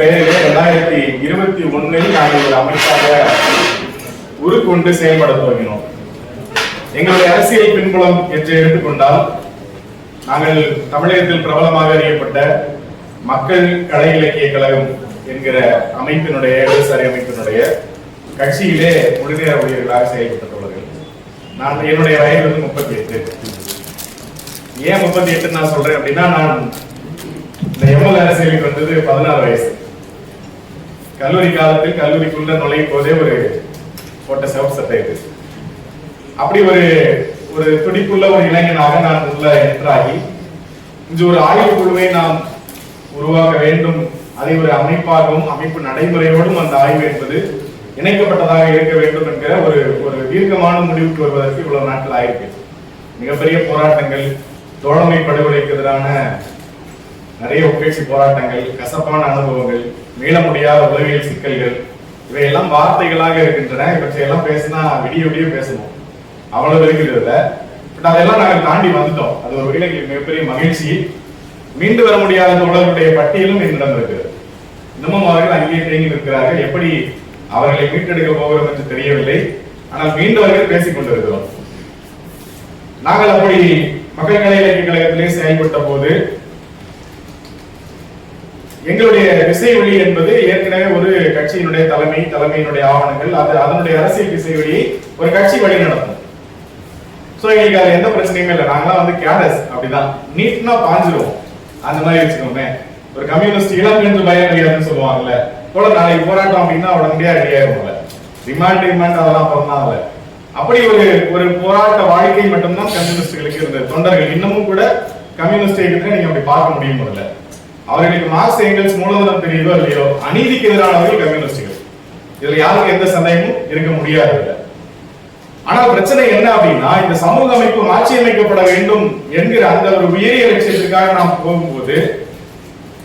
பெயரிலே ரெண்டாயிரத்தி இருபத்தி ஒண்ணில் நாங்கள் ஒரு அமைப்பாக உருக்கொண்டு செயல்பட துவங்கினோம். எங்களுடைய அரசியல் பின்புலம் என்று எடுத்துக்கொண்டால் நாங்கள் தமிழகத்தில் பிரபலமாக அறியப்பட்ட மக்கள் கலை இலக்கிய கழகம் என்கிற அமைப்பினுடைய இடதுசாரி அமைப்பினுடைய கட்சியிலே முழுநேர ஊழியர்களாக செயல்பட்டுள்ளவர்கள் நான் என்னுடைய வயது வந்து முப்பத்தி எட்டு. ஏன் முப்பத்தி எட்டு நான் சொல்றேன் அப்படின்னா நான் இந்த எம்எல் அரசியலுக்கு வந்தது பதினாறு வயசு. கல்லூரி காலத்தில் கல்லூரிக்குள்ள நுழையும் போதே ஒரு போட்ட சிவப்பு சட்டை இது. அப்படி ஒரு ஒரு துடிப்புள்ள ஒரு இளைஞனாக நான் உள்ள என்ட்ராகி இன்று ஒரு ஆய்வு குழுவை நாம் உருவாக்க வேண்டும். அதை ஒரு அமைப்பாகவும் அமைப்பு நடைமுறையோடும் அந்த ஆய்வு என்பது இணைக்கப்பட்டதாக இருக்க வேண்டும் என்கிற ஒரு ஒரு தீர்க்கமான முடிவுக்கு வருவதற்கு இவ்வளவு நாட்கள் ஆயிருக்கு. மிகப்பெரிய போராட்டங்கள் தோழமை படுகொலைக்கு எதிரான நிறைய ஒப்பேசி போராட்டங்கள் கசப்பான அனுபவங்கள் மீள முடியாத உளவியல் சிக்கல்கள் இவையெல்லாம் வார்த்தைகளாக இருக்கின்றன. இவற்றையெல்லாம் பேசினா விடிய விடிய பேசணும் அவ்வளவு இருக்கிறது இல்ல பட் அதெல்லாம் நாங்கள் தாண்டி வந்துட்டோம். அது ஒரு வகையில் எங்களுக்கு மிகப்பெரிய மகிழ்ச்சி. மீண்டு வர முடியாத தோழர்களுடைய பட்டியலும் என்னிடம் இருக்கிறது இன்னமும் அவர்கள் அங்கேயே தேங்கி நிற்கிறார்கள். எப்படி அவர்களை மீட்டெடுக்க போகிறோம் என்று தெரியவில்லை. ஆனால் மீண்டவர்கள் பேசிக் கொண்டிருக்கிறோம். நாங்கள் அப்படி மக்கள் கலை இலக்கிய கழகத்திலே செயல்பட்ட போது எங்களுடைய திசை வழி என்பது ஏற்கனவே ஒரு கட்சியினுடைய தலைமை தலைமையினுடைய ஆவணங்கள். அது அதனுடைய அரசியல் திசை வழியை ஒரு கட்சி வழி நடத்தும் சோ எங்களுக்கு அது எந்த பிரச்சனையுமே இல்லை. நாங்களாம் வந்து கேரஸ் அப்படிதான். நீட்னா பாஞ்சிருவோம். அந்த மாதிரி வச்சுக்கோமே. ஒரு கம்யூனிஸ்ட் இளம் என்று பயம் கிடையாதுன்னு சொல்லுவாங்கல்ல. போல நாளைக்கு போராட்டம் அப்படின்னா உடனடியாக ரெடி ஆயிரும்ல டிமாண்ட் டிமாண்ட் அதெல்லாம் அப்புறம் தான் அப்படி ஒரு ஒரு போராட்ட வாழ்க்கை மட்டும்தான் கம்யூனிஸ்டுகளுக்கு இருந்தது. தொண்டர்கள் இன்னமும் கூட கம்யூனிஸ்ட் இயக்கத்தை நீங்க அப்படி பார்க்க முடியும் முதல்ல அவர்களுக்கு மார்க்ஸ் எங்கல்ஸ் மூலதனம் பிரிவோ இல்லையோ அநீதிக்கு எதிரானவர்கள் கம்யூனிஸ்டுகள் இதுல யாருக்கும் எந்த சந்தேகமும் இருக்க முடியாது. இல்ல ஆனா பிரச்சனை என்ன அப்படின்னா இந்த சமூக அமைப்பு மாற்றியமைக்கப்பட வேண்டும் என்கிற அந்த ஒரு உயரிய லட்சியத்துக்காக நாம் போகும்போது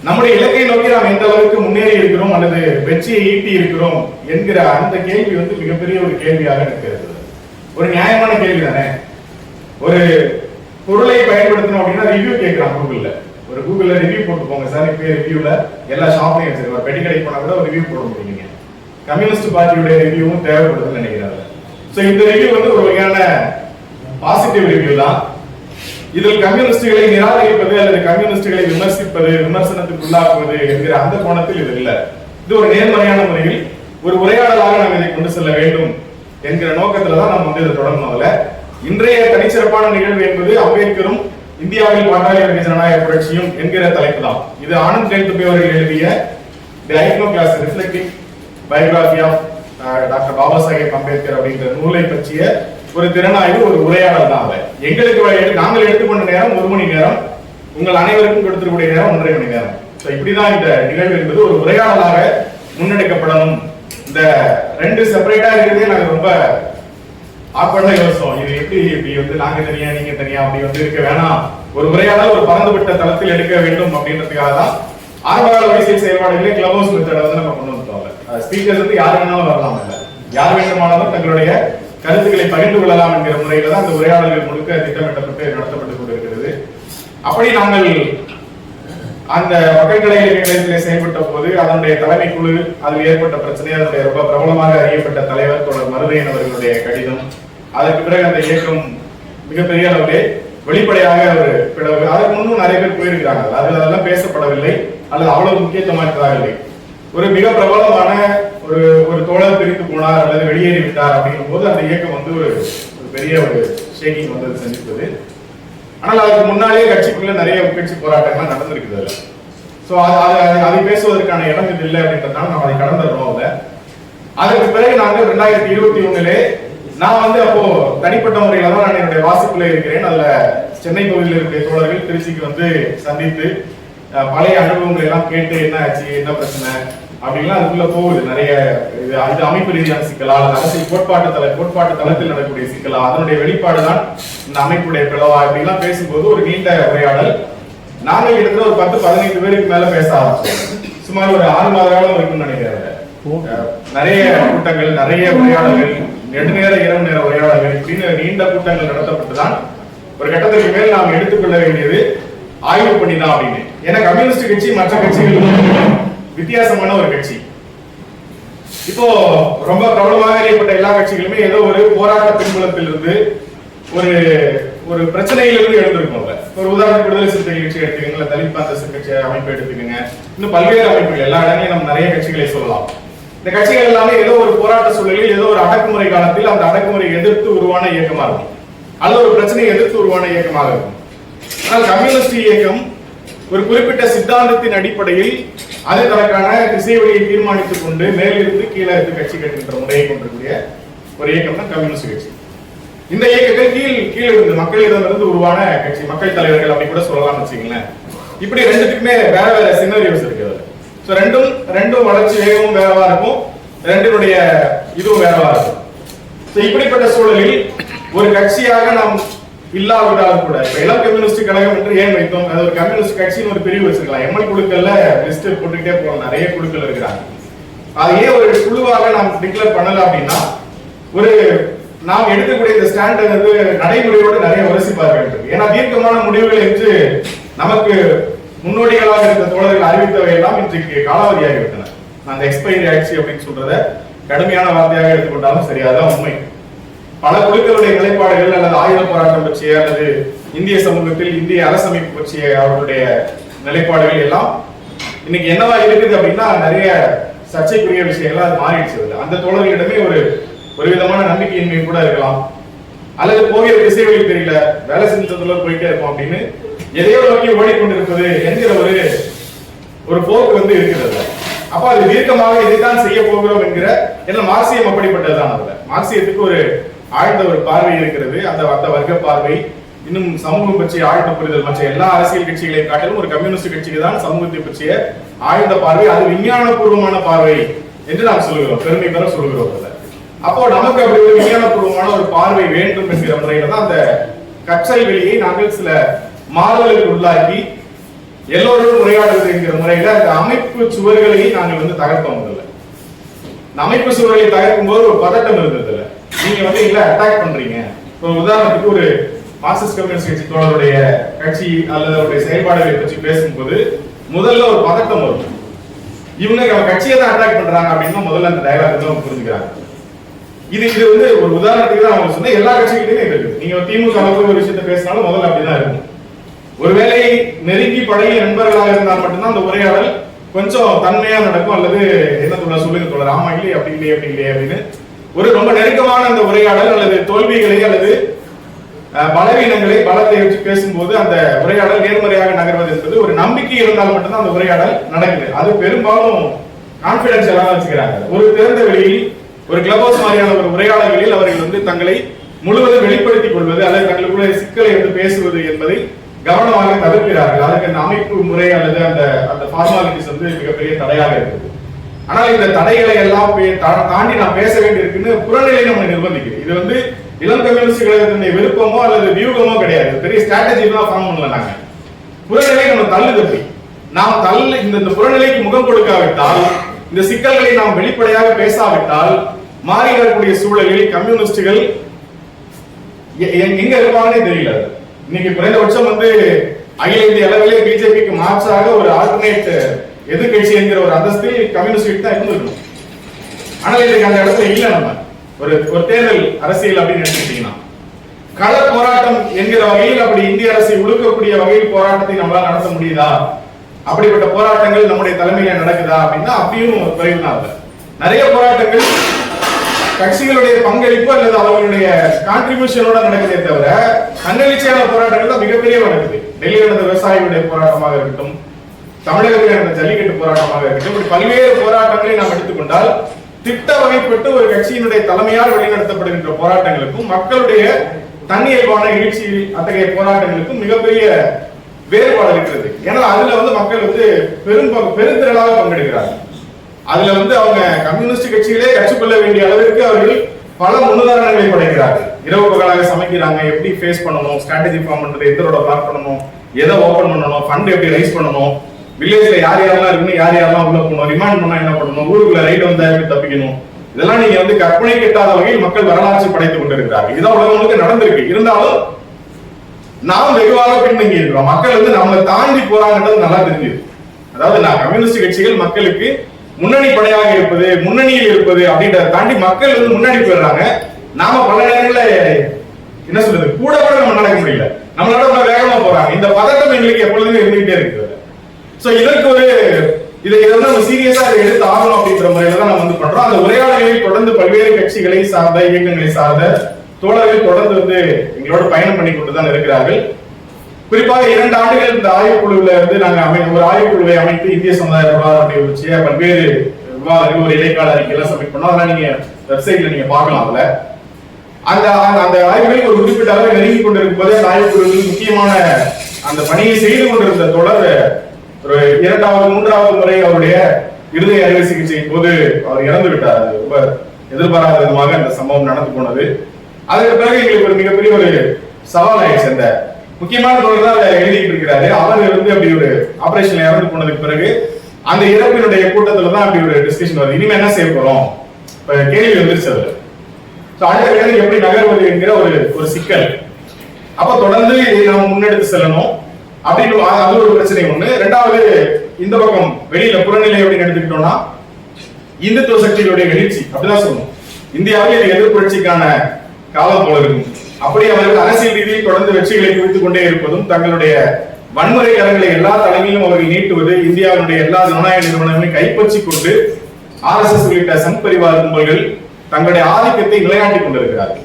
நம்முடைய இலக்கை நோக்கி நாம் எந்த அளவுக்கு முன்னேறி இருக்கிறோம் அல்லது வெற்றியை ஈட்டி இருக்கிறோம் என்கிற அந்த கேள்வி வந்து மிகப்பெரிய ஒரு கேள்வியாக எனக்கு இருக்கிறது ஒரு நியாயமான கேள்வி தானே ஒரு பொருளை பயன்படுத்தணும் அப்படின்னா ரிவ்யூ கேட்கிறான் கூகுள்ல ஒரு கூகுளில் ரிவ்யூ போட்டு போங்க சார் இப்போ ரிவ்யூவில் எல்லா ஷாப்லையும் வச்சிருக்கோம் ஒரு பெட்டி கடைக்கு போனால் கூட ஒரு ரிவ்யூ போட முடியுங்க. கம்யூனிஸ்ட் பார்ட்டியுடைய ரிவ்யூவும் தேவைப்படுதுன்னு நினைக்கிறாங்க. ஸோ இந்த ரிவ்யூ வந்து ஒரு வகையான பாசிட்டிவ் ரிவ்யூ தான். இதில் கம்யூனிஸ்டுகளை நிராகரிப்பது அல்லது கம்யூனிஸ்டுகளை விமர்சிப்பது விமர்சனத்துக்கு உள்ளாக்குவது என்கிற அந்த கோணத்தில் இது இல்லை. இது ஒரு நேர்மறையான முறையில் ஒரு உரையாடலாக நாம் இதை கொண்டு செல்ல வேண்டும் என்கிற நோக்கத்துல தான் நம்ம வந்து இதை தொடங்கணும் அதுல. இன்றைய தனிச்சிறப்பான நிகழ்வு என்பது அம்பேத்கரும் இந்தியாவில் பாட்டாளி வர்க்க ஜனநாயக புரட்சியும் என்கிற தலைப்பு தான் இது ஆனந்த் கேள்வி அவர்கள் எழுதிய the IGNOU class reflecting biography of doctor Baba Saheb Ambedkar அப்படிங்கிற நூலை பற்றிய ஒரு திறனாய்வு ஒரு உரையாடல் தான் அதை. எங்களுக்கு நாங்கள் எடுத்துக்கொண்ட நேரம் ஒரு மணி நேரம். உங்கள் அனைவருக்கும் கொடுத்துருக்கூடிய நேரம் ஒன்றரை மணி நேரம். So இப்படிதான் இந்த நிகழ்வு என்பது ஒரு உரையாடலாக முன்னெடுக்கப்படணும். இந்த ரெண்டு செப்பரேட்டா இருக்கிறதே நாங்கள் ரொம்ப ஆக்வர்டா யோசிச்சோம் இது எப்படி இப்படி வந்து நாங்க தனியா நீங்க தனியா அப்படி வந்து இருக்க வேணாம். ஒரு முறையான ஒரு பறந்துவிட்ட தளத்தில் எடுக்க வேண்டும் அப்படின்றதுக்காக தான் ஆரம்பகால வரிசை செயல்பாடுகளே கிளப் ஹவுஸ் மெத்தடை வந்து நம்ம கொண்டு வந்துட்டோம் ஸ்பீக்கர்ஸ் வந்து யார் வேணாலும் வரலாம் இல்லை யார் வேண்டுமானாலும் தங்களுடைய கருத்துக்களை பகிர்ந்து கொள்ளலாம் என்கிற முறையில தான் அந்த உரையாடல்கள் முழுக்க திட்டமிட்டப்பட்டு நடத்தப்பட்டு கொண்டிருக்கிறது. அப்படி நாங்கள் அந்த மக்கள் கலை செயல்பட்ட போது அதனுடைய தலைமை குழு அதில் ஏற்பட்ட பிரச்சனை அதனுடைய ரொம்ப பிரபலமாக அறியப்பட்ட தலைவர் தொடர் மருதையன் அவர்களுடைய கடிதம் அதற்கு பிறகு அந்த இயக்கம் மிகப்பெரிய அளவிலே வெளிப்படையாக ஒரு பிளவு அதற்கு முன்னும் நிறைய பேர் போயிருக்கிறாங்க அதில் அதெல்லாம் பேசப்படவில்லை அல்லது அவ்வளவு முக்கியத்துவமாக இருக்கிறார்கள் ஒரு மிக பிரபலமான ஒரு ஒரு தோழர் பிரித்து போனார் அல்லது வெளியேறி விட்டார் அப்படிங்கும் போது அந்த இயக்கம் வந்து ஒரு ஒரு பெரிய ஒரு ஷேக்கிங் வந்தது சந்தித்தது. ஆனால் அதுக்கு முன்னாலே கட்சிக்குள்ள நிறைய உட்கட்சி போராட்டங்கள் நடந்திருக்குது அதில். ஸோ அது அதை பேசுவதற்கான இடம் இது இல்லை அப்படின்றதுனால நம்ம அதை கடந்துடுறோம் அதுல. அதற்கு பிறகு நாங்கள் ரெண்டாயிரத்தி இருபத்தி ஒண்ணுலே நான் வந்து அப்போ தனிப்பட்ட முறையில தான் நான் என்னுடைய வாசிப்புல இருக்கிறேன். அதுல சென்னை பகுதியில் இருக்கிற தோழர்கள் திருச்சிக்கு வந்து சந்தித்து பழைய அனுபவங்களை எல்லாம் கேட்டு என்ன ஆச்சு என்ன பிரச்சனை அப்படின்லாம் அதுக்குள்ள போகுது. நிறைய இது இது அமைப்பு ரீதியான சிக்கலா அல்லது அரசியல் கோட்பாட்டு தல கோட்பாட்டு தளத்தில் நடக்கக்கூடிய சிக்கலா அதனுடைய வெளிப்பாடு தான் இந்த அமைப்புடைய பிளவா இப்படிலாம் பேசும்போது ஒரு நீண்ட உரையாடல். நாங்கள் கிட்டத்தட்ட ஒரு பத்து பதினைந்து பேருக்கு மேல பேச ஆரம்பிச்சோம். சுமார் ஒரு ஆறு மாத காலம் இருக்கும்னு நினைக்கிறேன். நிறைய கூட்டங்கள் நிறைய உரையாடல்கள் நெடுநேர இரவு நேர உரையாடல்கள் இப்படின்னு நீண்ட கூட்டங்கள் நடத்தப்பட்டுதான் ஒரு கட்டத்துக்கு மேல் நாம் எடுத்துக்கொள்ள வேண்டியது ஆய்வு பண்ணி தான் அப்படின்னு. ஏன்னா கம்யூனிஸ்ட் கட்சி மற்ற கட்சிகள் வித்தியாசமான ஒரு கட்சி. இப்போ ரொம்ப பிரபலமாக அறியப்பட்ட எல்லா கட்சிகளுமே ஏதோ ஒரு போராட்ட பின்புலத்தில் இருந்து ஒரு ஒரு பிரச்சனையிலிருந்து எழுந்திருக்கும்ல ஒரு உதாரணத்துக்கு விடுதலை சிறுத்தைகள் கட்சி எடுத்துக்கோங்க தலித் பாந்தச கட்சி அமைப்பு எடுத்துக்கோங்க. இன்னும் பல்வேறு அமைப்புகள் எல்லா இடங்களையும் நம்ம நிறைய கட்சிகளை சொல்லலாம். இந்த கட்சிகள் எல்லாமே ஏதோ ஒரு போராட்ட சூழலில் ஏதோ ஒரு அடக்குமுறை காலத்தில் அந்த அடக்குமுறை எதிர்த்து உருவான இயக்கமா இருக்கும். அல்ல ஒரு பிரச்சனையை எதிர்த்து உருவான இயக்கமாக இருக்கும். ஆனால் கம்யூனிஸ்ட் இயக்கம் ஒரு குறிப்பிட்ட சித்தாந்தத்தின் அடிப்படையில் அது தனக்கான திசை வழியை தீர்மானித்துக் கொண்டு மேலிருந்து கீழே இருந்து கட்சி கட்டுகின்ற முறையை கொண்டிருக்கூடிய ஒரு இயக்கம் தான் கம்யூனிஸ்ட் கட்சி. இந்த இயக்கங்கள் கீழ் கீழே இருந்து மக்களிடமிருந்து உருவான கட்சி மக்கள் தலைவர்கள் அப்படி கூட சொல்லலாம்னு வச்சுங்களேன் இப்படி ரெண்டுத்துக்குமே வேற வேற சினரியோஸ் இருக்கு. ஸோ ரெண்டும் ரெண்டும் வளர்ச்சி வேகமும் வேறவா இருக்கும். ரெண்டினுடைய இதுவும் வேறவா இருக்கும். ஸோ இப்படிப்பட்ட சூழலில் ஒரு கட்சியாக நாம் இல்லாவிட்டாலும் கூட இப்ப இளம் கம்யூனிஸ்ட் கழகம் என்று ஏன் வைத்தோம்? அது ஒரு கம்யூனிஸ்ட் கட்சின்னு ஒரு பிரிவு வச்சிருக்கலாம். எம்எல் குழுக்கள்ல லிஸ்ட் போட்டுக்கிட்டே போகலாம். நிறைய குழுக்கள் இருக்கிறாங்க. அது ஏன் ஒரு குழுவாக நாம் டிக்ளேர் பண்ணல அப்படின்னா ஒரு நாம் எடுக்கக்கூடிய இந்த ஸ்டாண்ட் வந்து நடைமுறையோடு நிறைய உரசி பார்க்க வேண்டும். ஏன்னா தீர்க்கமான முடிவுகள் என்று நமக்கு முன்னோடிகளாக இருந்த தோழர்கள் அறிவித்தவை எல்லாம் இன்றைக்கு காலாவதியாகிவிட்டன. அந்த எக்ஸ்பைரி ஆயிடுச்சு அப்படின்னு சொல்றத கடுமையான வார்த்தையாக எடுத்துக்கொண்டாலும் சரி உண்மை. பல குழுக்களுடைய நிலைப்பாடுகள் அல்லது ஆயுத போராட்டம் பற்றிய அல்லது இந்திய சமூகத்தில் இந்திய அரசமைப்பு பற்றிய அவர்களுடைய நிலைப்பாடுகள் எல்லாம் இன்னைக்கு என்னவா இருக்குது அப்படின்னா நிறைய சர்ச்சைக்குரிய விஷயங்கள் அது மாறிடுச்சு அதுல. அந்த தோழர்களிடமே ஒரு ஒரு விதமான நம்பிக்கையின்மை கூட இருக்கலாம். அல்லது போகிற திசை வழி தெரியல வேலை செஞ்சதுல போயிட்டே இருக்கும் அப்படின்னு எதையோ நோக்கி ஓடிக்கொண்டிருப்பது என்கிற ஒரு ஒரு போக்கு வந்து இருக்கிறது. அப்ப அது தீர்க்கமாக இதைத்தான் செய்ய போகிறோம் என்கிற என்ன மார்க்சியம் அப்படிப்பட்டதுதான் அதுல. மார்க்சியத்துக்கு ஒரு ஆழ்ந்த ஒரு பார்வை இருக்கிறது. அந்த அந்த வர்க்க பார்வை இன்னும் சமூகம் பற்றிய ஆழ்ந்த புரிதல் மற்ற எல்லா அரசியல் கட்சிகளையும் காட்டிலும் ஒரு கம்யூனிஸ்ட் கட்சிக்கு தான் சமூகத்தை பற்றிய ஆழ்ந்த பார்வை அது விஞ்ஞானபூர்வமான பார்வை என்று நாம் சொல்லுகிறோம் பெருமை பெற சொல்லுகிறோம் அதுல. அப்போ நமக்கு அப்படி ஒரு விஞ்ஞானபூர்வமான ஒரு பார்வை வேண்டும் என்கிற முறையில தான் அந்த கற்றல் வெளியை நாங்கள் சில மாறுதலுக்கு உள்ளாக்கி எல்லோரும் உரையாடுவது என்கிற முறையில அந்த அமைப்பு சுவர்களை நாங்கள் வந்து தகர்த்தோம் முதல்ல. அமைப்பு சுவர்களை தகர்க்கும் போது ஒரு பதட்டம் இருந்தது இல்ல நீங்க வந்து இல்ல அட்டாக் பண்றீங்க. இப்போ உதாரணத்துக்கு ஒரு மார்க்சிஸ்ட் கம்யூனிஸ்ட் கட்சி தோழருடைய கட்சி அல்லது அவருடைய செயல்பாடுகளை பற்றி பேசும்போது முதல்ல ஒரு பதட்டம் வரும். இவங்க நம்ம கட்சியை தான் அட்டாக் பண்றாங்க அப்படின்னா முதல்ல அந்த டயலாக் வந்து அவங்க புரிஞ்சுக்கிறாங்க. இது இது வந்து ஒரு உதாரணத்துக்கு தான் அவங்க சொன்ன எல்லா கட்சிகிட்டையும் இருக்குது. இருக்கு நீங்க திமுக ஒரு விஷயத்த பேசினாலும் முதல்ல அப்படிதான் இருக்கும். ஒருவேளை நெருங்கி பழகிய நண்பர்களாக இருந்தால் மட்டும்தான் அந்த உரையாடல் கொஞ்சம் தன்மையா நடக்கும் அல்லது என்ன சொல்ல சொல்லுங்க சொல்ல ஆமா இல்லையே? அப்படி இல்லையே? அப்படி இல்லையே? அப்படின்னு. ஒரு ரொம்ப நெருக்கமான அந்த உரையாடல் அல்லது தோல்விகளை அல்லது பலவீனங்களை பலத்தை வச்சு பேசும்போது அந்த உரையாடல் நேர்மறையாக நகர்வது என்பது ஒரு நம்பிக்கை இருந்தால் மட்டும்தான் அந்த உரையாடல் நடக்குது. அது பெரும்பாலும் கான்பிடன்ஷியலாக வச்சுக்கிறாங்க. ஒரு திறந்த வெளியில் ஒரு கிளப் ஹவுஸ் மாதிரியான ஒரு உரையாடல்களில் அவர்கள் வந்து தங்களை முழுவதும் வெளிப்படுத்திக் கொள்வது அல்லது தங்களுக்குள்ள சிக்கலை வந்து பேசுவது என்பதை கவனமாக தவிர்க்கிறார்கள். அதுக்கு அந்த அமைப்பு முறை அல்லது அந்த அந்த ஃபார்மாலிட்டிஸ் வந்து மிகப்பெரிய தடையாக இருக்குது. ஆனால் இந்த தடைகளை எல்லாம் பே- தாண்டி நான் பேச வேண்டியிருக்குன்னு புறநிலை நம்ம நிர்பந்திக்குது. இது வந்து இளம் கம்யூனிஸ்ட் விருப்பமோ அல்லது வியூகமோ கிடையாது. பெரிய ஸ்ட்ராட்டஜி தான் ஃபார்ம் பண்ணல நாங்க. புறநிலை நம்ம தள்ளுதப்பி. நாம் தள்ளு இந்த இந்த புறநிலைக்கு முகம் கொடுக்காவிட்டால் இந்த சிக்கல்களை நாம் வெளிப்படையாக பேசாவிட்டால் மாறி வரக்கூடிய சூழலில் கம்யூனிஸ்டுகள் எ- எங்க இருப்பாங்கன்னே தெரியல இன்னைக்கு குறைந்தபட்சம் வந்து அகில இந்திய அளவிலே பிஜேபிக்கு மாற்றாக ஒரு ஆல்டர்னேட் எதிர்கட்சி என்கிற ஒரு அந்தஸ்தில் கம்யூனிஸ்ட் தான் இருந்திருக்கும். ஆனால் இன்றைக்கு அந்த இடத்துல இல்லை நம்ம. ஒரு ஒரு தேர்தல் அரசியல் அப்படின்னு எடுத்துக்கிட்டீங்கன்னா. கள போராட்டம் என்கிற வகையில் அப்படி இந்திய அரசை ஒடுக்கக்கூடிய வகையில் போராட்டத்தை நம்மளால நடத்த முடியுதா? அப்படிப்பட்ட போராட்டங்கள் நம்முடைய தலைமையில நடக்குதா அப்படின்னா அப்படியும் குறைவு தான் நிறைய போராட்டங்கள் கட்சிகளுடைய பங்களிப்பு அல்லது அவர்களுடைய கான்ட்ரிபியூஷனோட நடக்குதே தவிர தன்னெழுச்சியான போராட்டங்கள் தான் மிகப்பெரிய நடக்குது டெல்லியில் நடந்த விவசாயிகளுடைய போராட்டமாக இருக்கட்டும் தமிழகத்தில் நடந்த ஜல்லிக்கட்டு போராட்டமாக இருக்கட்டும் இப்படி பல்வேறு போராட்டங்களை நாம் எடுத்துக்கொண்டால் திட்ட வகைப்பட்டு ஒரு கட்சியினுடைய தலைமையால் வழிநடத்தப்படுகின்ற போராட்டங்களுக்கும் மக்களுடைய தன்னியல்பான எழுச்சி அத்தகைய போராட்டங்களுக்கும் மிகப்பெரிய வேறுபாடு இருக்கிறது. ஏன்னா அதுல வந்து மக்கள் வந்து பெரும் பங்கு- பெருந்திரளாக பங்கெடுக்கிறார்கள். அதுல வந்து அவங்க கம்யூனிஸ்ட் கட்சிகளே கற்றுக்கொள்ள வேண்டிய அளவிற்கு அவர்கள் பல முன்னுதாரணங்களை படைக்கிறார்கள். இரவு பகலாக சமைக்கிறாங்க எப்படி ஃபேஸ் பண்ணணும் ஸ்ட்ராட்டஜி ஃபார்ம் பண்றது எந்தரோட பிளாக் பண்ணணும் எதை ஓபன் பண்ணணும் ஃபண்ட் எப்படி ரைஸ் பண்ணணும் வில்லேஜ்ல யார் யாரெல்லாம் இருக்குன்னு யார் யாரெல்லாம் உள்ள போகணும் ரிமாண்ட் பண்ணா என்ன பண்ணணும் ஊருக்குள்ள ரைட் வந்தா எப்படி தப்பிக்கணும் இதெல்லாம் நீங்க வந்து கற்பனை கெட்டாத வகையில் மக்கள் வரலாற்று படைத்துக் கொண்டிருக்கிறார்கள். இதுதான் உலகங்களுக்கு நடந்திருக்கு. இருந்தாலும் நாம் வெகுவாக பின்தங்கி இருக்கிறோம் மக்கள் வந்து நம்மளை தாண்டி போறாங்கன்றது நல்லா தெரிஞ்சது. அதாவது நான் கம்யூனிஸ்ட் கட்சிகள் மக்களுக்கு முன்னணி படையாக இருப்பது முன்னணியில் இருப்பது அப்படின்றத தாண்டி மக்கள் வந்து முன்னாடி போயிடுறாங்க. நாம பல நேரங்கள்ல என்ன சொல்றது? கூட கூட நம்ம நடக்க முடியல. நம்மளோட ரொம்ப வேகமா போறாங்க. இந்த பதட்டம் எங்களுக்கு எப்பொழுதுமே இருந்துகிட்டே இருக்குது. சோ இதற்கு ஒரு இதை இதை வந்து நம்ம சீரியஸா இதை எடுத்து ஆகணும் அப்படின்ற முறையில தான் நம்ம வந்து பண்றோம். அந்த உரையாடலில் தொடர்ந்து பல்வேறு கட்சிகளை சார்ந்த இயக்கங்களை சார்ந்த தோழர்கள் தொடர்ந்து வந்து எங்களோட பயணம் பண்ணி கொண்டு தான் இருக்கிறார்கள். குறிப்பாக இரண்டு ஆண்டுகள் இந்த ஆய்வுக்குழுவில் வந்து நாங்கள் அமை ஒரு ஆய்வுக்குழுவை அமைத்து இந்திய சமுதாய விவகாரம் வச்சு பல்வேறு விவாதங்கள் ஒரு இடைக்கால அறிக்கையெல்லாம் சப்மிட் பண்ணோம். அதெல்லாம் நீங்க வெப்சைட்ல நீங்க பார்க்கலாம் அதுல. அந்த அந்த- அந்த ஒரு குறிப்பிட்ட அளவை நெருங்கி கொண்டிருக்கும் போது அந்த ஆய்வுக்குழுவில் முக்கியமான அந்த பணியை செய்து கொண்டிருந்த தொடர் ஒரு இரண்டாவது மூன்றாவது முறை அவருடைய இருதய அறுவை சிகிச்சையின் போது அவர் இறந்து விட்டார். அது ரொம்ப எதிர்பாராத விதமாக அந்த சம்பவம் நடந்து போனது. அதற்கு பிறகு எங்களுக்கு ஒரு மிகப்பெரிய ஒரு சவால் ஆயிடுச்சு அந்த முக்கியமான தொடர் தான் அதை எழுதிட்டு இருக்கிறாரு. அவர் வந்து அப்படி ஒரு ஆபரேஷன்ல இறந்து போனதுக்கு பிறகு அந்த இறப்பினுடைய கூட்டத்துல தான் அப்படி ஒரு டிஸ்கஷன் வருது. இனிமே என்ன செய்ய போறோம்? இப்ப கேள்வி வந்துருச்சு அதுல. அடுத்த வேலை எப்படி நகர்வது என்கிற ஒரு ஒரு சிக்கல். அப்ப தொடர்ந்து இதை நாம் முன்னெடுத்து செல்லணும். அப்படின்னு அது- ஒரு பிரச்சனை ஒண்ணு. ரெண்டாவது இந்த பக்கம் வெளியில புறநிலை அப்படின்னு எடுத்துக்கிட்டோம்னா இந்துத்துவ சக்திகளுடைய எழுச்சி. அப்படிதான் சொல்லணும். இந்தியாவில் எதிர்ப்புரட்சிக்கான காலம் போல இருக்கும் அப்படி அவர்கள் அரசியல் ரீதியில் தொடர்ந்து வெற்றிகளை குவித்துக் கொண்டே இருப்பதும் தங்களுடைய வன்முறை கரங்களை எல்லா தலைமையிலும் அவர்கள் நீட்டுவது இந்தியாவினுடைய எல்லா ஜனநாயக நிறுவனங்களையும் கைப்பற்றி கொண்டு ஆர்எஸ்எஸ் உள்ளிட்ட சங் பரிவார கும்பல்கள் தங்களுடைய ஆதிக்கத்தை நிலைநாட்டிக் கொண்டிருக்கிறார்கள்.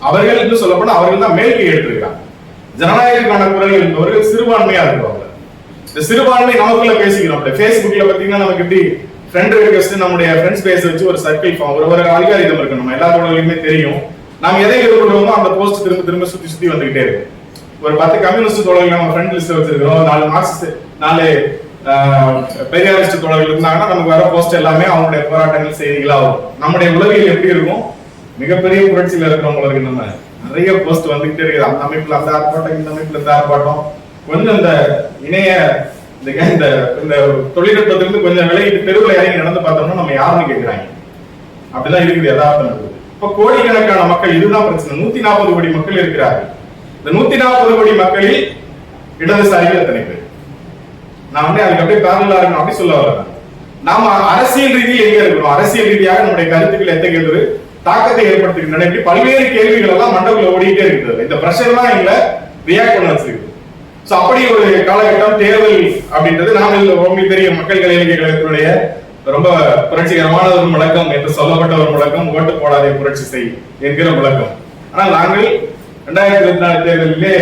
அவர்கள் என்று சொல்லப்போனா அவர்கள் தான் மேல்கை எடுத்திருக்கிறாங்க ஜனநாயகக்கான குரல் என்பவர்கள் சிறுபான்மையா இருக்கிறவங்க இந்த சிறுபான்மை நமக்குள்ள பேசிக்கிறோம் அப்படி பாத்தீங்கன்னா நமக்கு எப்படி ஃப்ரெண்ட் ரிக்வெஸ்ட் நம்முடைய ஃப்ரெண்ட்ஸ் பேச வச்சு ஒரு சர்க்கிள் ஃபார்ம் ஒரு ஒரு அல்காரிதம் இருக்கு நம்ம எல்லா தோழர்களுமே தெரியும். நாம் எதை எதிர்கொள்றோமோ அந்த போஸ்ட் திரும்ப திரும்ப சுத்தி சுத்தி வந்துகிட்டே இருக்கு. ஒரு பத்து கம்யூனிஸ்ட் தோழர்கள் நம்ம ஃப்ரெண்ட் லிஸ்ட் வச்சிருக்கிறோம். நாலு மார்க்சிஸ்ட் நாலு பெரியாரிஸ்ட் தோழர்கள் இருந்தாங்கன்னா நமக்கு வர போஸ்ட் எல்லாமே அவங்களுடைய போராட்டங்கள் செய்திகளா வரும் நம்முடைய உலகில் எப்படி இருக்கும்? மிகப்பெரிய புரட்சியில இருக்கிறவங்களுக்கு நம்ம நிறைய போஸ்ட் வந்துகிட்டே இருக்குது. அந்த அமைப்புல அந்த ஆர்ப்பாட்டம் இந்த அமைப்புல இந்த ஆர்ப்பாட்டம். கொஞ்சம் இந்த இணைய இந்த இந்த இந்த தொழில்நுட்பத்திலிருந்து கொஞ்சம் விலகிட்டு தெருவில் இறங்கி நடந்து பார்த்தோம்னா நம்ம யாருன்னு கேட்கிறாங்க அப்படிதான் இருக்குது யதார்த்தம். இருக்குது இப்ப கோடிக்கணக்கான மக்கள் இதுதான் பிரச்சனை. நூத்தி நாற்பது கோடி மக்கள் இருக்கிறார்கள். இந்த நூத்தி நாற்பது கோடி மக்களில் இடதுசாரிகள் எத்தனை பேர்? நான் வந்து அதுக்கு அப்படியே பேரலா இருக்கணும். அப்படி சொல்ல வரேன். நாம அரசியல் ரீதியில் எங்க இருக்கிறோம்? அரசியல் ரீதியாக நம்முடைய கருத்துக்கள் எத்தகைய ஒரு தாக்கத்தை ஏற்படுத்துகின்றன இப்படி பல்வேறு கேள்விகள் எல்லாம் மண்டபத்துல ஓடிட்டே இருக்குது இந்த பிரஷர் தான் எங்களை ரியாக்ட் பண்ண வச்சிருக்கு. சோ அப்படி ஒரு காலகட்டம் தேர்தல் அப்படின்றது நாம இதுல உங்களுக்கு பெரிய மக்கள் கலைஞர் கழகத்தினுடைய ரொம்ப புரட்சிகரமான ஒரு முழக்கம் என்று சொல்லப்பட்ட ஒரு முழக்கம் ஓட்டு போடாதே புரட்சி செய் என்கிற முழக்கம். ஆனால் நாங்கள் இரண்டாயிரத்தி இருபத்தி நாலு தேர்தலிலே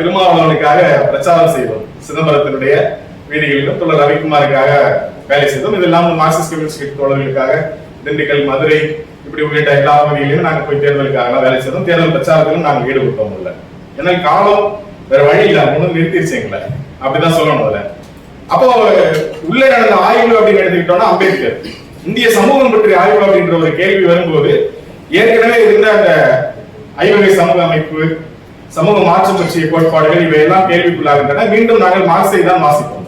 திருமாவளவனுக்காக பிரச்சாரம் செய்தோம். சிதம்பரத்தினுடைய வீதிகளிலும் தொடர் ரவிக்குமாருக்காக வேலை செய்தோம். இது இல்லாமல் மார்க்சிஸ்ட் கம்யூனிஸ்ட் கட்சி தோழர்களுக்காக திண்டுக்கல் மதுரை இப்படி உள்ளிட்ட எல்லா பகுதிகளிலும் நாங்கள் போய் தேர்தலுக்காக வேலை செய்தோம். தேர்தல் பிரச்சாரத்திலும் நாங்கள் ஈடுபட்டோம் இல்லை ஏன்னா காலம் வேற வழி இல்ல. ஒன்றும் நிறுத்திடுச்சு எங்களை. அப்படிதான் சொல்லணும் அதுல அப்போ உள்ளே நடந்த ஆய்வு அப்படின்னு எடுத்துக்கிட்டோம்னா அம்பேத்கர். இந்திய சமூகம் பற்றிய ஆய்வு அப்படின்ற ஒரு கேள்வி வரும்போது ஏற்கனவே இருந்த அந்த ஐவகை சமூக அமைப்பு சமூக மாற்றம் பற்றிய கோட்பாடுகள் இவையெல்லாம் கேள்விக்குள்ளாகின்றன. மீண்டும் நாங்கள் மார்க்சை தான் வாசிப்போம்.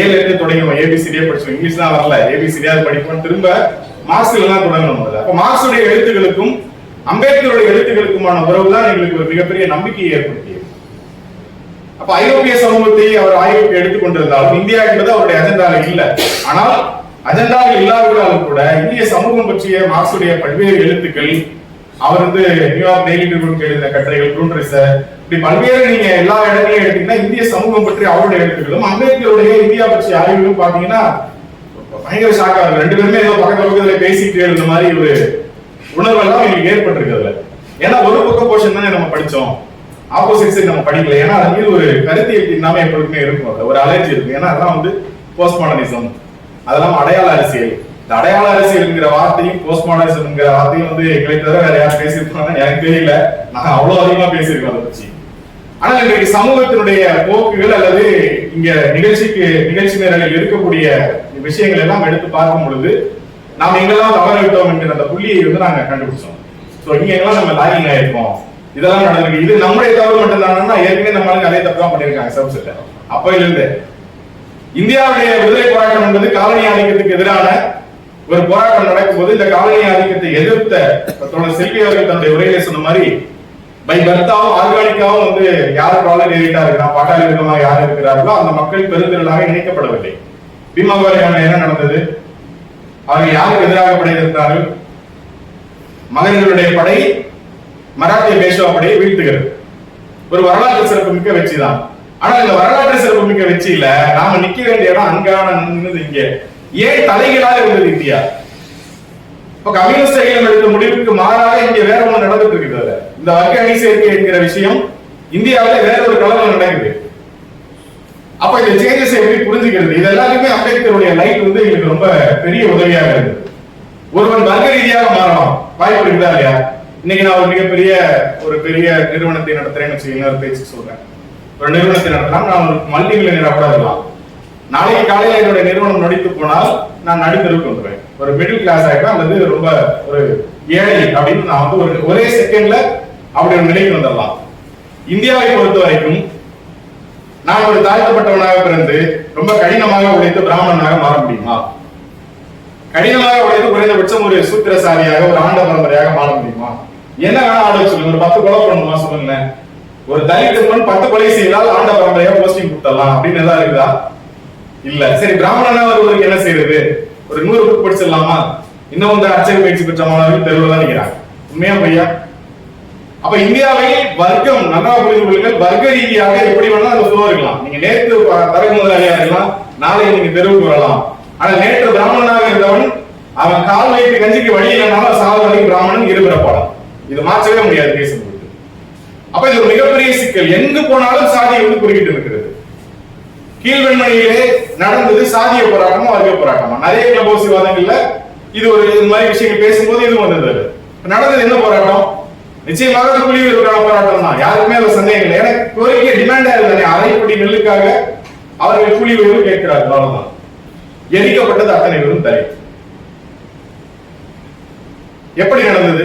ஏழு இருந்து தொடங்குவோம் ஏபிசிடியே படிச்சோம். இங்கிலீஷ் தான் வரல. ஏபிசிடியா படிப்போம். திரும்ப மார்க்ஸ்ல தான் தொடங்கணும் முதல்ல. அப்ப மார்க்சுடைய எழுத்துக்களுக்கும் அம்பேத்கருடைய எழுத்துக்களுக்குமான உறவு தான் எங்களுக்கு ஒரு மிகப்பெரிய நம்பிக்கையை ஏற்படுத்தியது. அப்ப ஐரோப்பிய சமூகத்தை அவர் ஆய்வுக்கு எடுத்துக்கொண்டிருந்தாலும் இந்தியா என்பது அவருடைய அஜெண்டாவில் இல்லை. ஆனால் அஜெண்டாவில் இல்லாவிட்டாலும் கூட இந்திய சமூகம் பற்றிய மார்க்சுடைய பல்வேறு எழுத்துக்கள் அவர் வந்து நியூயார்க் டெய்லி நிறுவனம் எழுதின கட்டுரைகள் ப்ளூட்ரிஸ் இப்படி பல்வேறு நீங்க எல்லா இடங்களையும் எடுத்தீங்கன்னா இந்திய சமூகம் பற்றி அவருடைய எழுத்துக்களும் அம்பேத்கருடைய இந்தியா பற்றிய ஆய்வுகளும் பாத்தீங்கன்னா பயங்கர ஷாக்கா இருக்கு. ரெண்டு பேருமே ஏதோ பக்கத்து பக்கத்துல பேசிட்டு எழுந்த மாதிரி ஒரு உணர்வெல்லாம் எங்களுக்கு ஏற்பட்டிருக்கு ஏன்னா ஒரு பக்க போர்ஷன் தானே நம்ம படிச்சோம். ஆப்போசிட் சைடு நம்ம படிக்கல. ஏன்னா அது மீது ஒரு கருத்து இல்லாம எப்பொழுதுமே இருக்கும் அது. ஒரு அலர்ஜி இருக்கும் ஏன்னா அதெல்லாம் வந்து போஸ்ட் மாடர்னிசம் அதெல்லாம் அடையாள அரசியல். இந்த அடையாள அரசியல்ங்கிற வார்த்தையும் போஸ்ட் மாடர்னிசம்ங்கிற வார்த்தையும் வந்து எங்களை தவிர வேற யாரும் பேசியிருப்பாங்க. எனக்கு தெரியல. நான் அவ்வளவு அதிகமா பேசியிருக்கோம் அதை பற்றி ஆனால் இன்றைக்கு சமூகத்தினுடைய போக்குகள் அல்லது இங்க நிகழ்ச்சிக்கு நிகழ்ச்சி நேரங்களில் இருக்கக்கூடிய விஷயங்கள் எல்லாம் எடுத்து பார்க்கும் பொழுது நாம் எங்கெல்லாம் தவற விட்டோம் என்கிற அந்த புள்ளியை வந்து நாங்க கண்டுபிடிச்சோம். சோ இங்க எல்லாம் நம்ம லாகிங் ஆயிருக்கோம்? இதெல்லாம் நடந்திருக்கு. இது நம்முடைய தவறு மட்டும் தானா ஏற்கனவே நம்மளால நிறைய தப்பா தப்பு தான் பண்ணிருக்காங்க சப்செட் அப்பையில இருந்து இந்தியாவுடைய விடுதலை போராட்டம் என்பது காலனி ஆதிக்கத்துக்கு எதிரான ஒரு போராட்டம் நடக்கும் போது இந்த காலனி ஆதிக்கத்தை எதிர்த்த செல்வி அவர்கள் தன்னுடைய உரையில சொன்ன மாதிரி பை பர்த்தாவும் ஆர்கானிக்காவும் வந்து யார் ப்ராப்ளம் ஏறிட்டா இருக்கிறா பாட்டாளி விதமாக யார் இருக்கிறார்களோ அந்த மக்கள் பெருந்திரளாக இணைக்கப்படவில்லை. பீமாவாரியான என்ன நடந்தது? அவர்கள் யாருக்கு எதிராக படையிருந்தார்கள் மகன்களுடைய படை மராத்திய பேஷ்வா வீழ்த்துகிறது. ஒரு வரலாற்று சிறப்பு மிக்க வெற்றி தான். ஆனா இந்த வரலாற்று சிறப்பு மிக்க வெற்றியில நாம நிக்க வேண்டிய இடம் அங்கான இங்க. ஏன் தலைகளாக இருந்தது இந்தியா? இப்ப கம்யூனிஸ்ட் ஐயம் எடுத்த முடிவுக்கு மாறாக இங்க வேற ஒண்ணு நடந்துட்டு இருக்குது இந்த வர்க்க அணி சேர்க்கை என்கிற விஷயம் இந்தியாவில வேற ஒரு கலவரம் நடக்குது. அப்ப இந்த சேஞ்சஸ் எப்படி புரிஞ்சுக்கிறது? இது எல்லாருமே அம்பேத்கருடைய லைட் வந்து எங்களுக்கு ரொம்ப பெரிய உதவியாக இருக்கு. ஒருவன் வர்க்க ரீதியாக மாறலாம். வாய்ப்பு இருக்குதா இல்லையா? இன்னைக்கு நான் ஒரு மிகப்பெரிய ஒரு பெரிய நிறுவனத்தை நடத்துறேன்னு வச்சுக்கீங்க ஒரு பேச்சு சொல்றேன். ஒரு நிறுவனத்தை நடத்தலாம் நான் ஒரு மல்டி மில்லியனரா கூட இருக்கலாம். நாளைக்கு காலையில என்னுடைய நிறுவனம் நடித்து போனால் நான் நடுத்தருக்கு வந்துடுவேன் ஒரு மிடில் கிளாஸ் ஆகிட்டா அல்லது ரொம்ப ஒரு ஏழை அப்படின்னு நான் வந்து ஒரு ஒரே செகண்ட்ல அப்படி ஒரு நிலைக்கு வந்துடலாம். இந்தியாவை பொறுத்த வரைக்கும் நான் ஒரு தாழ்த்தப்பட்டவனாக பிறந்து ரொம்ப கடினமாக உழைத்து பிராமணனாக மாற முடியுமா? கடினமாக உழைத்து குறைந்தபட்சம் ஒரு சூத்திரசாரியாக ஒரு ஆண்ட பரம்பரையாக மாற முடியுமா? என்ன வேணா ஆட சொல்லுங்க ஒரு பத்து கொலை பண்ணுமா சொல்லுங்க ஒரு தலித் பத்து கொலை செய்தால் ஆண்ட பரம்பரையா போஸ்டிங் கொடுத்துடலாம் அப்படின்னு எதாவது இருக்குதா? இல்ல. சரி பிராமணனா ஒருவருக்கு என்ன செய்யறது? ஒரு நூறு புக் படிச்சிடலாமா? இன்னும் வந்து அச்சக பயிற்சி பெற்ற மாணவர்கள் தெருவில் தான் நிற்கிறாங்க உண்மையா பையா அப்ப இந்தியாவை வர்க்கம் நல்லா புரிந்து கொள்ளுங்கள். வர்க்க ரீதியாக எப்படி வேணா அந்த ஃப்ளோ இருக்கலாம். நீங்க நேற்று தரகு முதலாளியா இருக்கலாம். நாளை நீங்க தெருவுக்கு வரலாம். ஆனா நேற்று பிராமணனாக இருந்தவன் அவன் கால் வைத்து கஞ்சிக்கு வழி இல்லைனாலும் சாவு வரைக்கும் பிராமணன் இருபிறப்பாளன் இது மாற்றவே முடியாது பேசும்போது அப்ப இது ஒரு மிகப்பெரிய சிக்கல். எங்கு போனாலும் சாதியை வந்து குறுக்கிட்டு இருக்கிறது கீழ்வெண்மணியிலே நடந்தது சாதிய போராட்டமும் வர்க்க போராட்டமா. நிறைய கிளபோசி வாதங்கள்ல இது ஒரு இது மாதிரி விஷயங்கள் பேசும்போது இது வந்தது. நடந்தது என்ன போராட்டம்? நிச்சயமாக அது கூலி போராட்டம் தான். யாருக்குமே அதுல சந்தேகம் இல்லை. எனக்கு கோரிக்கை டிமாண்டா இருந்தானே அரைப்படி நெல்லுக்காக அவர்கள் கூலி உயர்வு கேட்கிறார்கள். அவ்வளவுதான். எரிக்கப்பட்டது அத்தனை பேரும் தலை. எப்படி நடந்தது?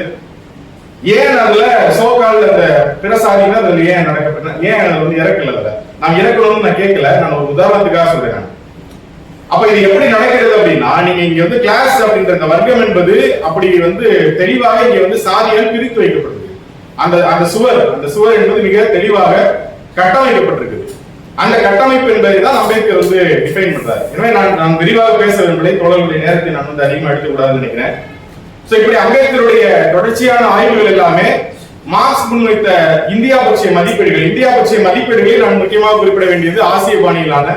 ஏன் அதுல சோகால் அந்த பிற அதுல ஏன் நடக்கப்பட்ட ஏன் அது வந்து இறக்கல அதுல? நான் இறக்கணும்னு நான் கேட்கல நான் ஒரு உதாரணத்துக்காக சொல்றேன். அப்ப இது எப்படி நடக்கிறது அப்படின்னா நீங்க இங்க வந்து கிளாஸ் அப்படின்ற அந்த வர்க்கம் என்பது அப்படி வந்து தெளிவாக இங்க வந்து சாதிகள் பிரித்து வைக்கப்பட்டது. அந்த அந்த சுவர் அந்த சுவர் என்பது மிக தெளிவாக கட்டமைக்கப்பட்டிருக்குது. அந்த கட்டமைப்பு என்பதை தான் அம்பேத்கர் வந்து டிஃபைன் பண்றாரு. எனவே நான் நான் விரிவாக பேச விரும்பலை தொடர்புடைய நேரத்தை நான் வந்து அதிகமாக எடுத்துக்கூடாதுன்னு நினைக்கிறேன். இப்படி அம்பேத்கருடைய தொடர்ச்சியான ஆய்வுகள் எல்லாமே மார்க்ஸ் முன்வைத்த இந்தியா பற்றிய மதிப்பீடுகள் இந்தியா பற்றிய மதிப்பீடுகளில் நான் முக்கியமாக குறிப்பிட வேண்டியது ஆசிய பாணியிலான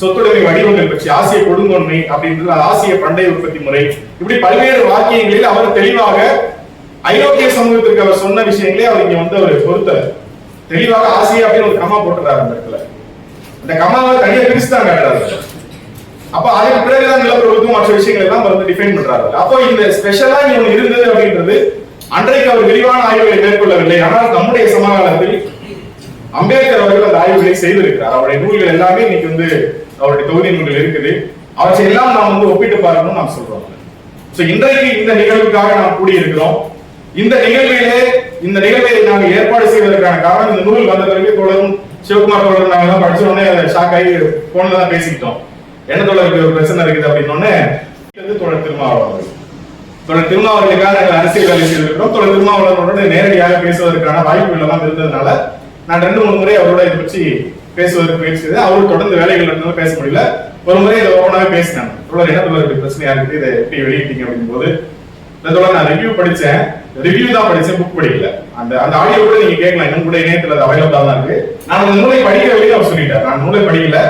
சொத்துடைமை வடிவங்கள் பற்றி ஆசிய கொடுங்கொன்மை அப்படின்றது ஆசிய பண்டைய உற்பத்தி முறை. இப்படி பல்வேறு வாக்கியங்களில் அவர் தெளிவாக ஐரோப்பிய சமூகத்திற்கு அவர் சொன்ன விஷயங்களே அவர் இங்க வந்து அவர் பொறுத்தல தெளிவாக ஆசியா அப்படின்னு ஒரு கமா போட்டுறாரு அந்த இடத்துல. அந்த கமாவை தனியா பிரிச்சு தான் காட்டுறாரு அப்ப அதுக்கு பிறகுதான் நிலப்பிரபுத்துவம் மற்ற விஷயங்கள் எல்லாம் வந்து டிஃபைன் பண்றாரு அப்போ இந்த ஸ்பெஷலா இவங்க இருந்தது அப்படின்றது அன்றைக்கு அவர் விரிவான ஆய்வுகளை மேற்கொள்ளவில்லை. ஆனால் நம்முடைய சமகாலத்தில் அம்பேத்கர் அவர்கள் அந்த ஆய்வுகளை செய்திருக்கிறார். அவருடைய நூல்கள் எல்லாமே இன்னைக்கு வந்து அவருடைய தொகுதி நூல்கள் இருக்குது. அவற்றை எல்லாம் நாம் வந்து ஒப்பிட்டு பார்க்கணும்னு நாம் சொல்றோம். சோ இன்றைக்கு இந்த நிகழ்வுக்காக நாம் கூடியிருக்கிறோம். இந்த நிகழ்விலே இந்த நிகழ்வை நாங்கள் ஏற்பாடு செய்வதற்கான காரணம் இந்த நூல் வந்த பிறகு தொடரும் சிவகுமார் தொடர்ந்து நாங்கள் தான் படிச்சோடனே ஷாக் ஆகி போன்ல தான் பேசிக்கிட்டோம். என்ன தொடருக்கு ஒரு பிரச்சனை இருக்குது அப்படின்னு உடனே இது தொடர் திருமாவளவன். தொடர் திருமாவளவனுக்காக நாங்கள் அரசியல் வேலை செய்திருக்கிறோம். தொடர் திருமாவளவனோட நேரடியாக பேசுவதற்கான வாய்ப்புகள் எல்லாம் இருந்ததுனால நான் ரெண்டு மூணு முறை அவரோட இதை பற்றி பேசுவதற்கு முயற்சி செய்தேன். அவரு தொடர்ந்து வேலைகள் இருந்தாலும் பேச முடியல. ஒரு முறை இதை ஓப்பனாவே பேசினாங்க தொடர் என்ன தொடர் பிரச்சனையா இருக்குது? இதை எப்படி வெளியிட்டீங்க அப்படிங்கும் போது இந்த தொடர் நான் ரிவ்யூ படித்தேன். ரிவ்யூ தான் படிச்சேன் புக் படிக்கல. அந்த அந்த ஆடியோ கூட நீங்க கேட்கலாம். இன்னும் கூட இணையத்துல அது அவைலபிளா தான் இருக்கு. நான் அந்த நூலை படிக்கவில்லை அவர் சொல்லிட்டார். நான் நூலை படிக்கல.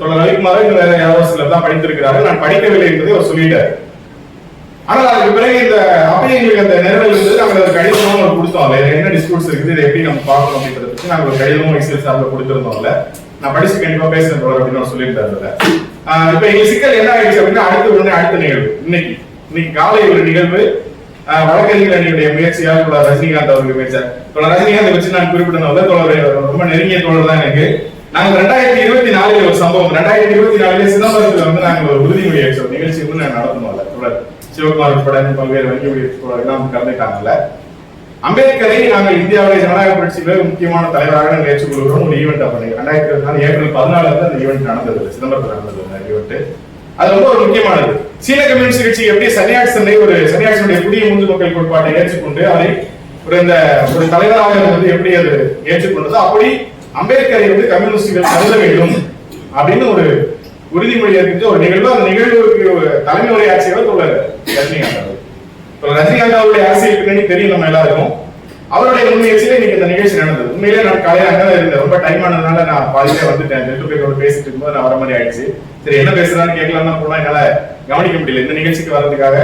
தொடர் ரவிக்குமார் இன்னும் வேற யாரோ சிலர் தான் படித்திருக்கிறாரு நான் படிக்கவில்லை என்பதை அவர் சொல்லிட்டார். ஆனால் அதுக்கு பிறகு இந்த அப்படியே எங்களுக்கு அந்த நிறுவனம் இருந்தது. நாங்கள் ஒரு கடிதமும் அவர் கொடுத்தோம். வேற என்ன டிஸ்பியூட்ஸ் இருக்குது? இதை எப்படி நம்ம பார்க்கணும் அப்படின்றத பற்றி நாங்கள் ஒரு கடிதமும் எக்ஸல் சார்பில் கொடுத்திருந்தோம்ல நான் படிச்சு கண்டிப்பா பேசுறேன் தொடர் அப்படின்னு அவர் சொல்லியிருந்தாரு ஆஹ் இப்ப எங்க சிக்கல் என்ன ஆயிடுச்சு அப்படின்னா அடுத்த உடனே அடுத்த நிகழ்வு. இன்னைக்கு. இன்னைக்கு காலை ஒரு நிகழ்வு. ஆஹ் வழக்கறிஞர் அணியுடைய முயற்சியால் தோழர் ரஜினிகாந்த் அவர்கள் முயற்சியார். ரஜினிகாந்த் வச்சு நான் குறிப்பிட்டதுனால தொடர் ரொம்ப நெருங்கிய தொடர் தான் எனக்கு. நாங்க ரெண்டாயிரத்தி இருபத்தி நாலுல ஒரு சம்பவம். ரெண்டாயிரத்தி இருபத்தி நாலுல சிதம்பரத்துல வந்து நாங்க ஒரு உறுதிமொழி ஏற்றோம் நிகழ்ச்சி வந்து நாங்க நடத்தணும்ல தொடர் சிவகுமார் உட்பட பல்வேறு வங்கி ஊழியர்கள் எல்லாம் கலந்துட்டாங்கல்ல. அம்பேத்கரை நாங்கள் இந்தியாவுடைய ஜனநாயக புரட்சியில முக்கியமான தலைவராக நாங்கள் ஏற்றுக்கொள்கிறோம். ஒரு ஈவெண்ட் பண்ணி ரெண்டாயிரத்தி இருபத்தி நாலு ஏப்ரல் பதினாலு வந்து அந்த ஈவெண்ட் நடந்தது. சிதம்பரத்தில் நடந்தது அந்த ஈவெண்ட் அது ரொம்ப ஒரு முக்கியமானது. சீன கம்யூனிஸ்ட் கட்சி எப்படி சன்னியாசனை ஒரு சன்னியாசனுடைய புதிய முந்து மக்கள் கோட்பாட்டை ஏற்றுக்கொண்டு அதை ஒரு இந்த ஒரு தலைவராக வந்து எப்படி அது ஏற்றுக்கொண்டதோ அப்படி அம்பேத்கரை வந்து கம்யூனிஸ்டுகள் கருத வேண்டும் அப்படின்னு ஒரு உறுதிமொழி ஏற்கின்ற ஒரு நிகழ்வு அந்த நிகழ்வுக்கு தலைமை உரையாற்றியவர் தோழர் ரஜினிகாந்த் அவர் இப்போ ரஜினிகாந்த் அவருடைய அரசியல் பின்னணி தெரியும் நம்ம எல்லாருக்கும். அவருடைய முன்முயற்சியில இன்னைக்கு இந்த நிகழ்ச்சி நடந்தது. உண்மையிலே நான் காலையில அங்கே தான் இருந்தேன். ரொம்ப டைம் ஆனதுனால நான் பாதியிலே வந்துட்டேன். ரெண்டு பேரோட பேசிட்டு இருக்கும்போது நான் வர மாதிரி ஆயிடுச்சு. சரி என்ன பேசுறான்னு கேட்கலாம் தான் போனா என்னால கவனிக்க முடியல. இந்த நிகழ்ச்சிக்கு வர்றதுக்காக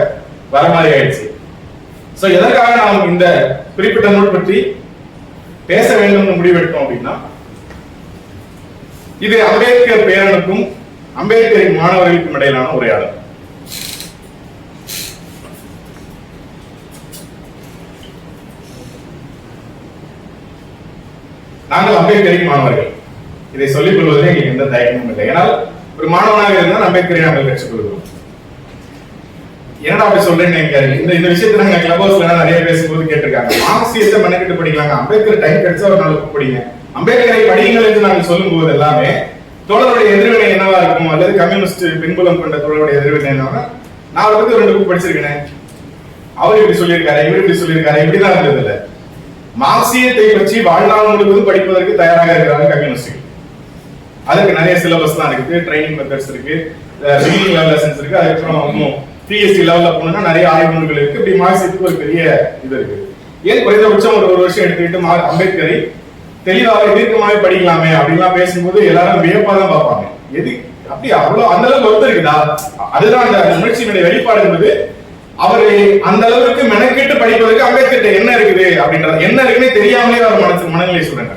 வர மாதிரி ஆயிடுச்சு. சோ எதற்காக நாம் இந்த குறிப்பிட்ட நூல் பற்றி பேச வேண்டும்னு முடிவெடுத்தோம் அப்படின்னா இது அம்பேத்கர் பேரனுக்கும் அம்பேத்கரின் மாணவர்களுக்கும் இடையிலான உரையாடல். நாங்கள் அம்பேத்கரின் மாணவர்கள். இதை சொல்லிக் கொள்வதில் எங்களுக்கு எந்த தயக்கமும் இல்லை. ஏன்னால் ஒரு மாணவனாக இருந்தால் அம்பேத்கரை நாங்கள் கற்றுக்கொள்கிறோம் என்னடா அப்படி சொல்றேன்னு நினைக்காது இந்த இந்த விஷயத்த நாங்க கிளப் ஹவுஸ்ல நிறைய பேசும்போது கேட்டிருக்காங்க. மார்க்சியத்தை மெனக்கிட்டு படிக்கலாங்க. அம்பேத்கர் டைம் கிடைச்சா ஒரு நாள் படிங்க. அம்பேத்கரை படியுங்கள் என்று நாங்கள் சொல்லும் போது எல்லாமே தோழருடைய எதிர்வினை என்னவா இருக்கும்? அல்லது கம்யூனிஸ்ட் பின்புலம் கொண்ட தோழருடைய எதிர்வினை என்னவா? நான் அவரை பத்தி ரெண்டு புக் படிச்சிருக்கேன். அவர் இப்படி சொல்லியிருக்காரு இவர் இப்படி சொல்லியிருக்காரு இப்படிதான் இருந்தது இல்ல மார்க்சியத்தை பற்றி வாழ்நாள் முழுவதும் படிப்பதற்கு தயாராக இருக்கிறாங்க கம்யூனிஸ்ட் அதுக்கு நிறைய சிலபஸ் தான் இருக்குது ட்ரைனிங் மெத்தட்ஸ் இருக்கு பிகினிங் லெவல் லெசன்ஸ் இருக்கு அதுக்கப்புறம் பிஎஸ்சி லெவல்ல போனோம்னா நிறைய ஆய்வு நூல்கள் இருக்கு. இப்படி மார்க்சியத்துக்கு ஒரு பெரிய இது இருக்கு. ஏன் குறைந்தபட்சம் ஒரு ஒரு வருஷம் எடுத்துக்கிட்டு மா- அம்பேத்கரை தெளிவாக தீர்க்கமாவே படிக்கலாமே அப்படின்லாம் பேசும்போது எல்லாரும் வியப்பா தான் பார்ப்பாங்க. எது? அப்படி அவ்வளவு அந்த அளவுக்கு ஒருத்தர் இருக்குதா? அதுதான் அந்த உணர்ச்சியினுடைய வெளிப்பாடு என்பது. அவரை அந்த அளவுக்கு மெனக்கெட்டு படிப்பதற்கு அம்பேத்கர் என்ன இருக்குது அப்படின்றது என்ன இருக்குன்னே தெரியாமலே அவர் மனசு மனநிலை சொல்றாங்க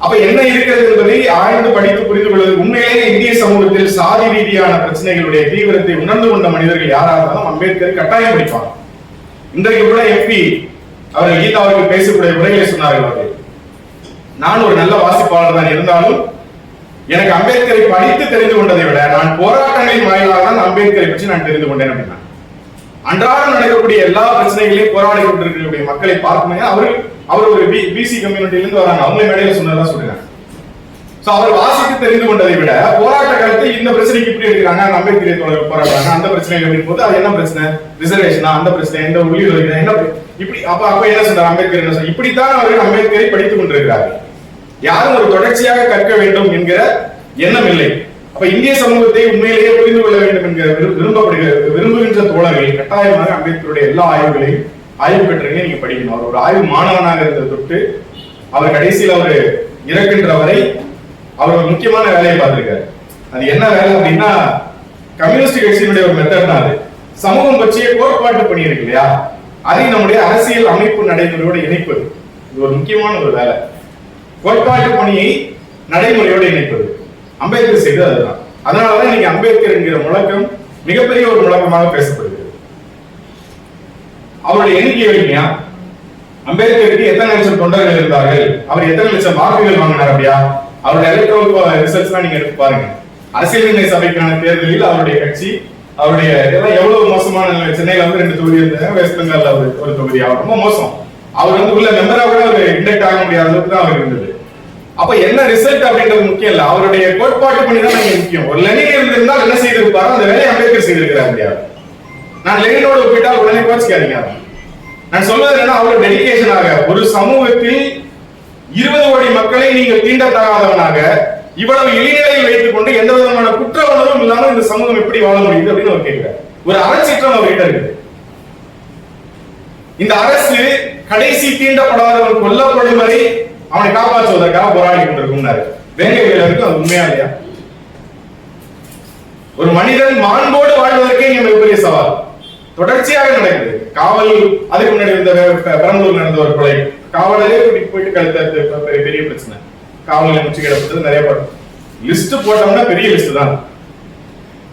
அப்ப என்ன இருக்கிறது என்பதை ஆழ்ந்து படித்து புரிந்து கொள்வது உண்மையிலேயே இந்திய சமூகத்தில் சாதி ரீதியான பிரச்சனைகளுடைய தீவிரத்தை உணர்ந்து கொண்ட மனிதர்கள் யாராக இருந்தாலும் அம்பேத்கர் கட்டாயம் படிப்பாங்க இன்றைக்கு கூட எம்பி அவர் கீதா அவர்கள் பேசக்கூடிய உரைகளை சொன்னார்கள் அவர்கள். நான் ஒரு நல்ல வாசிப்பாளர் தான் இருந்தாலும் எனக்கு அம்பேத்கரை படித்து தெரிந்து கொண்டதை விட நான் போராட்டங்களின் வாயிலாக தான் அம்பேத்கரை பற்றி நான் தெரிந்து கொண்டேன் அப்படின்னா. அன்றாடம் நடக்கக்கூடிய எல்லா பிரச்சனைகளையும் போராடி கொண்டிருக்கக்கூடிய மக்களை பார்க்கும்போது அவர் அவர் ஒரு பிசி கம்யூனிட்டில இருந்து வராங்க. அவங்களே மேடையில சொன்னதா சொல்றாங்க சோ அவர் வாசித்து தெரிந்து கொண்டதை விட போராட்ட காலத்தில் இந்த பிரச்சனைக்கு இப்படி எடுக்கிறாங்க அந்த அம்பேத்கரை தோழர்கள் போராடுறாங்க அந்த பிரச்சனை அப்படின்னு போது அது என்ன பிரச்சனை? ரிசர்வேஷனா அந்த பிரச்சனை? எந்த உள்ளி என்ன இப்படி அப்ப அப்ப என்ன சொல்றாரு அம்பேத்கர்? என்ன சொல்றாரு இப்படித்தான் அவர்கள் அம்பேத்கரை படித்துக் கொண்டிருக்கிறார்கள். யாரும் ஒரு தொடர்ச்சியாக கற்க வேண்டும் என்கிற எண்ணம் இல்லை அப்ப இந்திய சமூகத்தை உண்மையிலேயே புரிந்து கொள்ள வேண்டும் என்கிற விரும்பப்படுகிற விரும்புகின்ற தோழர்கள் கட்டாயமாக அம்பேத்கருடைய எல்லா ஆய்வுகளையும் ஆய்வு பெற்றீங்க நீங்க படிக்கணும். அவர் ஒரு ஆய்வு மாணவனாக இருந்த தொட்டு அவர் கடைசியில் அவர் இறக்கின்ற வரை அவர் ஒரு முக்கியமான வேலையை பார்த்திருக்காரு. அது என்ன வேலை அப்படின்னா கம்யூனிஸ்ட் கட்சியினுடைய ஒரு மெத்தட் தான் அது. சமூகம் பற்றிய கோட்பாட்டு பணி இருக்கு இல்லையா? அதை நம்முடைய அரசியல் அமைப்பு நடைமுறையோடு இணைப்பது. இது ஒரு முக்கியமான ஒரு வேலை. கோட்பாட்டு பணியை நடைமுறையோடு இணைப்பது. அம்பேத்கர் செய்தது அதுதான். அதனாலதான் இன்னைக்கு அம்பேத்கர் என்கிற முழக்கம் மிகப்பெரிய ஒரு முழக்கமாக பேசப்படுகிறது. அவருடைய எண்ணிக்கை வைக்கியா அம்பேத்கருக்கு எத்தனை லட்சம் தொண்டர்கள் இருந்தார்கள்? அவர் எத்தனை லட்சம் வாக்குகள் வாங்கினார் அப்படியா? அவருடைய எலக்ட்ரோல் ரிசல்ட்ஸ் நீங்க எடுத்து பாருங்க. அரசியல் நிர்ணய சபைக்கான தேர்தலில் அவருடைய கட்சி அவருடைய இதெல்லாம் எவ்வளவு மோசமான சென்னையில வந்து ரெண்டு தொகுதி இருந்தாங்க வெஸ்ட் பெங்கால்ல ஒரு ஒரு தொகுதி அவர் ரொம்ப மோசம். அவர் வந்து உள்ள மெம்பரா கூட ஒரு இன்டெக்ட் ஆக முடியாத அளவுக்கு தான் அவர் இருந்தது. அப்ப என்ன ரிசல்ட் அப்படின்றது முக்கியம் இல்ல. அவருடைய கோட்பாட்டு பணி தான் முக்கியம். ஒரு லெனின் இருந்திருந்தால் என்ன செய்திருப்பாரோ அந்த வேலையை அம்பேத்கர் செய்திருக்கிறார் இல்லையா? நான் லெனினோட ஒப்பிட்டால் உடனே கோச்சிக்காதீங்க நான் சொல்வது என்ன அவர் டெடிக்கேஷனாக ஒரு சமூகத்தில் இருபது கோடி மக்களை நீங்கள் தீண்டத்தகாதவனாக இவ்வளவு இளிநிலையில் வைத்துக் கொண்டு எந்த விதமான குற்ற உணர்வும் இல்லாமல் இந்த சமூகம் எப்படி வாழ முடியுது அப்படின்னு அவர் கேட்கிறார். ஒரு அறச்சீற்றம் அவர்கிட்ட இருக்கு. இந்த அரசு கடைசி தீண்டப்படாதவன் கொல்லப்படும் வரை அவனை காப்பாற்றுவதற்காக போராடி கொண்டிருக்கும்னாரு வேங்கை வேலருக்கு அது உண்மையா இல்லையா? ஒரு மனிதன் மாண்போடு வாழ்வதற்கே இங்க மிகப்பெரிய சவால். தொடர்ச்சியாக நடக்குது காவல் அதுக்கு முன்னாடி இந்த பெரம்பலூர் நடந்த ஒரு கொலை. காவலரே கூட்டிட்டு போயிட்டு கழுத்த பெரிய பெரிய பிரச்சனை. காவலில் முச்சுக்கிடப்பட்டது நிறைய படம். லிஸ்ட் போட்டோம்னா பெரிய லிஸ்ட் தான்.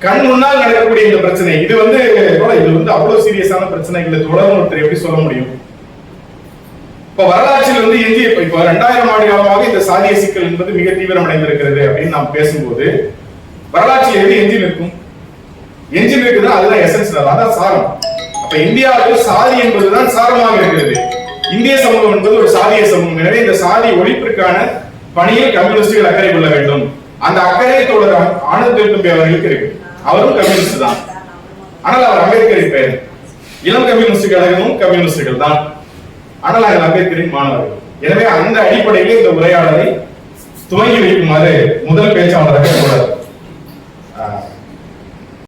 கண் முன்னால் நடக்கக்கூடிய இந்த பிரச்சனை இது வந்து கூட இது வந்து அவ்வளவு சீரியஸான பிரச்சனை இல்ல. தொடர்ந்து ஒருத்தர் எப்படி சொல்ல முடியும்? இப்ப வரலாற்றில் வந்து எஞ்சி இப்ப இப்ப ரெண்டாயிரம் ஆண்டு காலமாக இந்த சாதிய சிக்கல் என்பது மிக தீவிரமடைந்திருக்கிறது அப்படின்னு நாம் பேசும்போது வரலாற்றில் எது எஞ்சி நிற்கும்? எஞ்சி நிற்கிறது அதுதான் எசன்ஸ் அதான் சாரம். அப்ப இந்தியாவில் சாதி என்பதுதான் சாரமாக இருக்கிறது. இந்திய சமூகம் என்பது ஒரு சாதிய சமூகம். எனவே இந்த சாதி ஒழிப்பிற்கான பணியில் கம்யூனிஸ்டுகள் அக்கறை கொள்ள வேண்டும். அந்த அக்கறை தொடர் ஆனந்த் திருத்தம்பி அவர்களுக்கு இருக்கு. அவரும் கம்யூனிஸ்ட் தான். ஆனால் அவர் அம்பேத்கரின் பெயர். இளம் கம்யூனிஸ்ட் கழகமும் கம்யூனிஸ்டுகள் தான். ஆனால் அவர் அம்பேத்கரின் மாணவர்கள். எனவே அந்த அடிப்படையில் இந்த உரையாடலை துவங்கி வைக்குமாறு முதல் பேச்சாளராக கூடாது